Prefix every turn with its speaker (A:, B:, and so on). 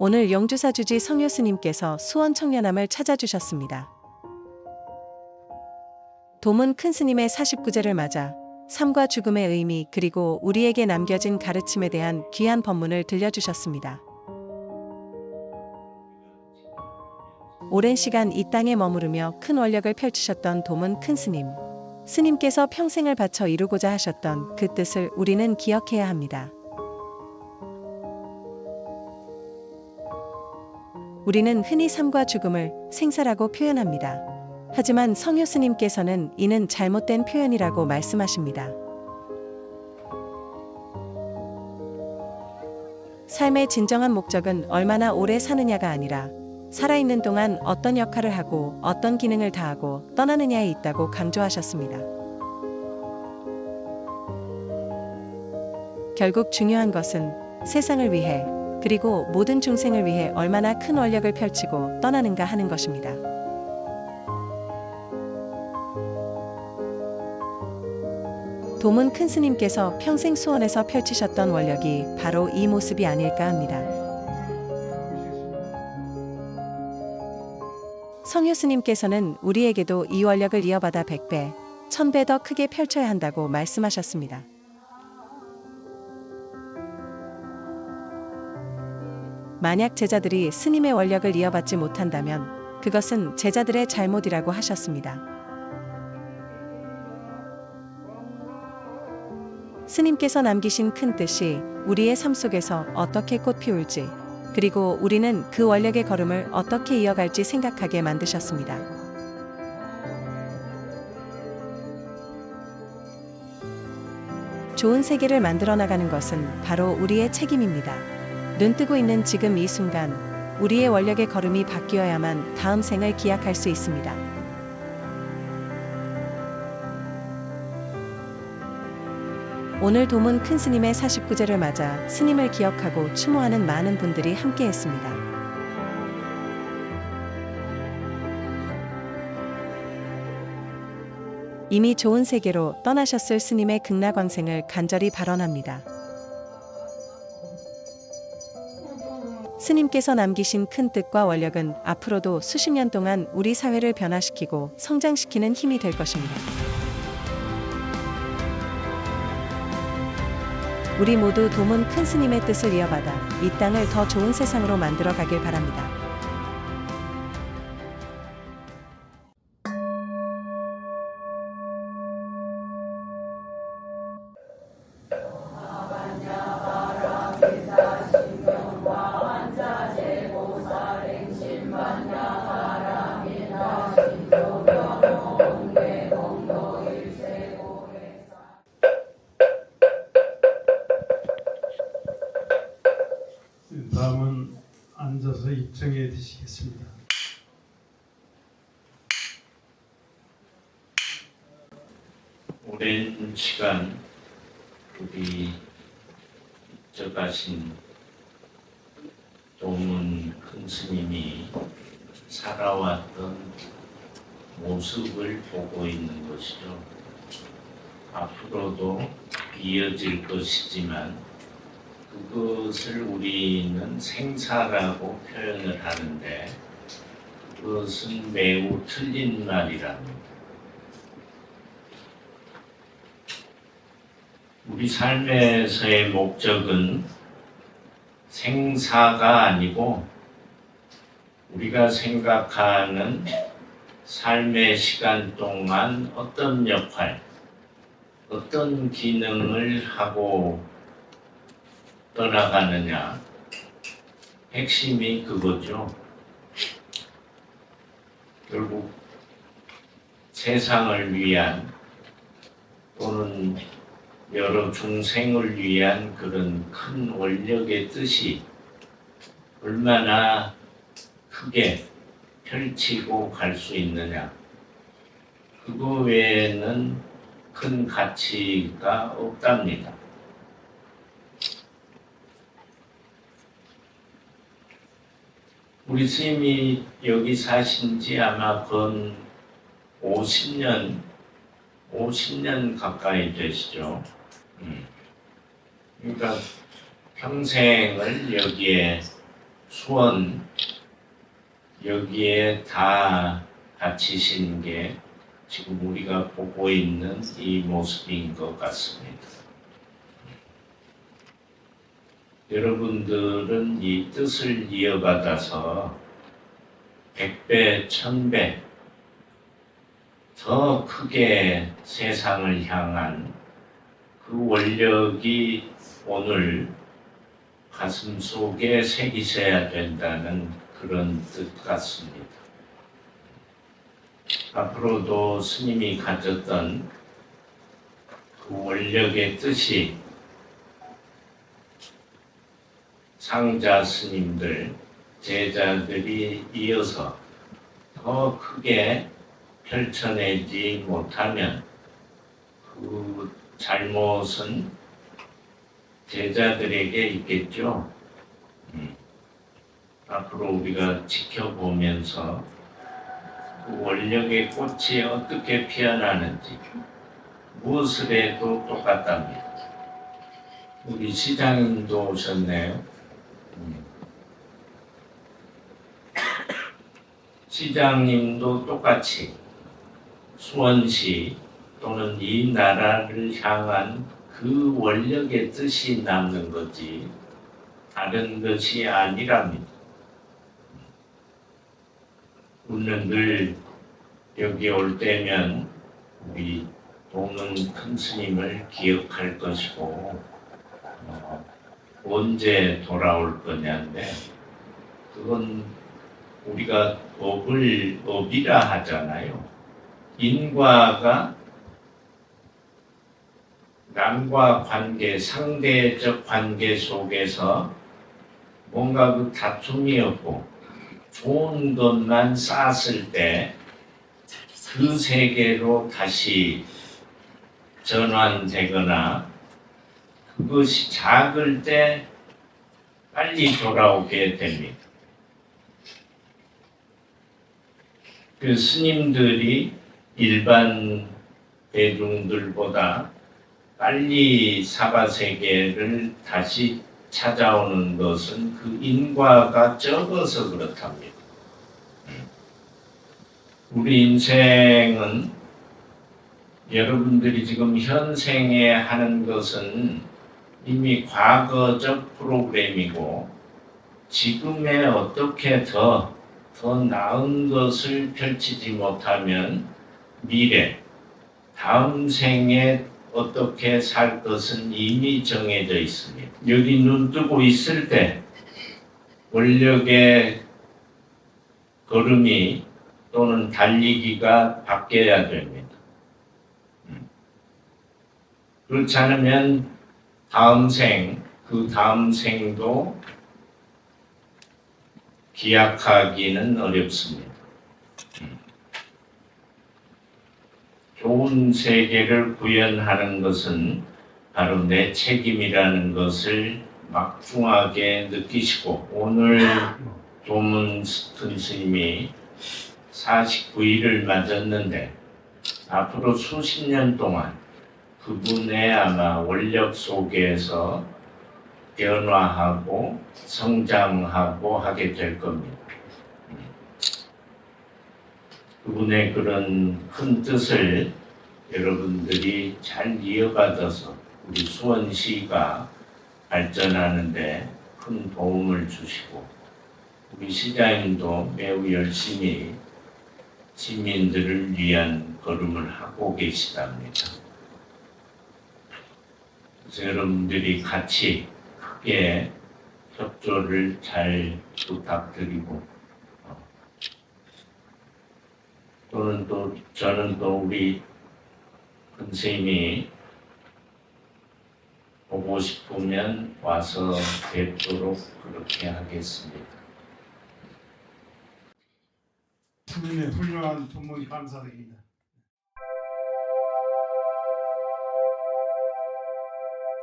A: 오늘 영주사 주지 성효스님께서 수원 청년함을 찾아주셨습니다. 도문 큰 스님의 49제를 맞아 삶과 죽음의 의미 그리고 우리에게 남겨진 가르침에 대한 귀한 법문을 들려주셨습니다. 오랜 시간 이 땅에 머무르며 큰 원력을 펼치셨던 도문 큰 스님. 스님께서 평생을 바쳐 이루고자 하셨던 그 뜻을 우리는 기억해야 합니다. 우리는 흔히 삶과 죽음을 생사라고 표현합니다. 하지만 성효 스님께서는 이는 잘못된 표현이라고 말씀하십니다. 삶의 진정한 목적은 얼마나 오래 사느냐가 아니라 살아있는 동안 어떤 역할을 하고 어떤 기능을 다하고 떠나느냐에 있다고 강조하셨습니다. 결국 중요한 것은 세상을 위해 그리고 모든 중생을 위해 얼마나 큰 원력을 펼치고 떠나는가 하는 것입니다. 도문 큰 스님께서 평생 수원에서 펼치셨던 원력이 바로 이 모습이 아닐까 합니다. 성효 스님께서는 우리에게도 이 원력을 이어받아 100배, 1000배 더 크게 펼쳐야 한다고 말씀하셨습니다. 만약 제자들이 스님의 원력을 이어받지 못한다면 그것은 제자들의 잘못이라고 하셨습니다. 스님께서 남기신 큰 뜻이 우리의 삶 속에서 어떻게 꽃 피울지, 그리고 우리는 그 원력의 걸음을 어떻게 이어갈지 생각하게 만드셨습니다. 좋은 세계를 만들어 나가는 것은 바로 우리의 책임입니다. 눈 뜨고 있는 지금 이 순간, 우리의 원력의 걸음이 바뀌어야만 다음 생을 기약할 수 있습니다. 오늘 도문 큰 스님의 49제를 맞아 스님을 기억하고 추모하는 많은 분들이 함께 했습니다. 이미 좋은 세계로 떠나셨을 스님의 극락왕생을 간절히 발언합니다. 스님께서 남기신 큰 뜻과 원력은 앞으로도 수십 년 동안 우리 사회를 변화시키고 성장시키는 힘이 될 것입니다. 우리 모두 도문 큰 스님의 뜻을 이어받아 이 땅을 더 좋은 세상으로 만들어 가길 바랍니다.
B: 다음은 앉아서 입장해 주시겠습니다.
C: 오랜 시간 우리 잊혀가신 도문 큰 스님이 살아왔던 모습을 보고 있는 것이죠. 앞으로도 이어질 것이지만 그것을 우리는 생사라고 표현을 하는데 그것은 매우 틀린 말이랍니다. 우리 삶에서의 목적은 생사가 아니고 우리가 생각하는 삶의 시간 동안 어떤 역할, 어떤 기능을 하고 떠나가느냐. 핵심이 그거죠. 결국 세상을 위한 또는 여러 중생을 위한 그런 큰 원력의 뜻이 얼마나 크게 펼치고 갈 수 있느냐. 그거 외에는 큰 가치가 없답니다. 우리 스님이 여기 사신 지 아마 건 50년, 50년 가까이 되시죠. 음. 그러니까 평생을 여기에 수원 여기에 다 바치신 게 지금 우리가 보고 있는 이 모습인 것 같습니다. 여러분들은 이 뜻을 이어받아서 백배, 천배 더 크게 세상을 향한 그 원력이 오늘 가슴 속에 새기셔야 된다는 그런 뜻 같습니다. 앞으로도 스님이 가졌던 그 원력의 뜻이 상자 스님들, 제자들이 이어서 더 크게 펼쳐내지 못하면 그 잘못은 제자들에게 있겠죠. 음. 앞으로 우리가 지켜보면서 그 원력의 꽃이 어떻게 피어나는지 무엇을 해도 똑같답니다. 우리 시장님도 오셨네요. 시장님도 똑같이 수원시 또는 이 나라를 향한 그 원력의 뜻이 남는 거지 다른 것이 아니랍니다. 우리는 늘 여기 올 때면 우리 도문 큰 스님을 기억할 것이고 어, 언제 돌아올 거냐인데 그건 우리가 업을 업이라 하잖아요. 인과가 남과 관계, 상대적 관계 속에서 뭔가 그 다툼이 없고 좋은 것만 쌓았을 때 그 세계로 다시 전환되거나 그것이 작을 때 빨리 돌아오게 됩니다. 그 스님들이 일반 대중들보다 빨리 사바 세계를 다시 찾아오는 것은 그 인과가 적어서 그렇답니다. 우리 인생은 여러분들이 지금 현생에 하는 것은 이미 과거적 프로그램이고 지금에 어떻게 더, 더 나은 것을 펼치지 못하면 미래, 다음 생에 어떻게 살 것은 이미 정해져 있습니다. 여기 눈 뜨고 있을 때 원력의 걸음이 또는 달리기가 바뀌어야 됩니다. 음. 그렇지 않으면 다음 생, 그 다음 생도 기약하기는 어렵습니다. 음. 좋은 세계를 구현하는 것은 바로 내 책임이라는 것을 막중하게 느끼시고 오늘 조문 큰 스님이 49일을 맞았는데 앞으로 수십 년 동안 그분의 아마 원력 속에서 변화하고 성장하고 하게 될 겁니다. 그분의 그런 큰 뜻을 여러분들이 잘 이어받아서 우리 수원시가 발전하는데 큰 도움을 주시고 우리 시장님도 매우 열심히 시민들을 위한 걸음을 하고 계시답니다. 그래서 여러분들이 같이 크게 협조를 잘 부탁드리고 어, 또는 또 저는 또 우리 선생님이 보고 싶으면 와서 뵙도록 그렇게 하겠습니다.
B: 주님의 훌륭한 도문 감사드립니다.